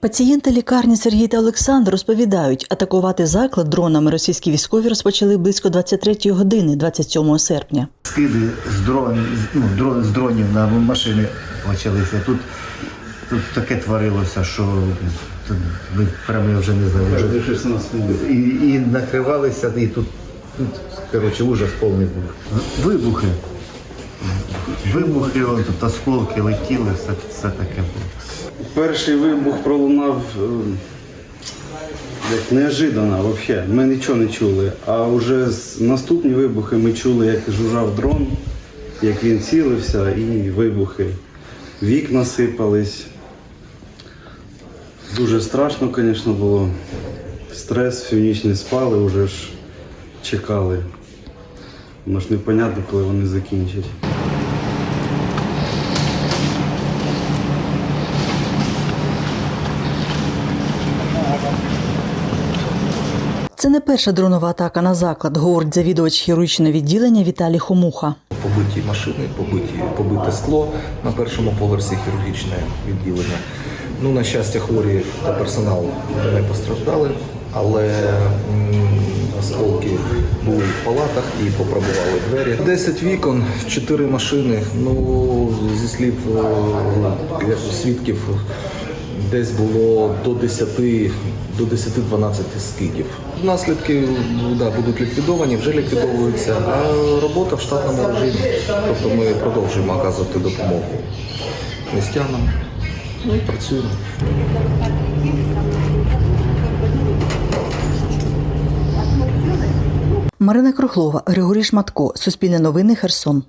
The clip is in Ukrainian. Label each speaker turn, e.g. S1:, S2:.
S1: Пацієнти лікарні Сергій та Олександр розповідають, атакувати заклад дронами російські військові розпочали близько 23 години 27 серпня.
S2: скиди з, дрон, ну, дрон, з дронів на машини почалися. Тут, тут таке творилося, що тут ви прямо я вже не знаю. Вже. І, і накривалися, і тут, тут коротше, ужас повний був. Вибухи. Вибухи, тут осколки летіли, все, все таке було.
S3: Перший вибух пролунав е, як неожиданно взагалі. Ми нічого не чули. А вже наступні вибухи ми чули, як жужжав дрон, як він цілився, і вибухи. Вікна сипались. Дуже страшно, звісно, було. Стрес, всю ніч не спали, вже ж чекали. Воно непонятно, коли вони закінчать.
S1: Це не перша дронова атака на заклад, говорить завідувач хірургічного відділення Віталій Хомуха.
S4: побиті машини, побиті, побите скло на першому поверсі хірургічне відділення. Ну, на щастя, хворі та персонал не постраждали, але осколки були в палатах і попробували двері. 10 вікон, 4 машини. Ну, зі слів е, свідків, десь було до 10 до 10-12 скидів. Наслідки да, будуть ліквідовані, вже ліквідовуються, а робота в штатному режимі. Тобто ми продовжуємо оказувати допомогу містянам. Ну і працюємо.
S1: Марина Круглова, Григорій Шматко, Суспільне новини, Херсон.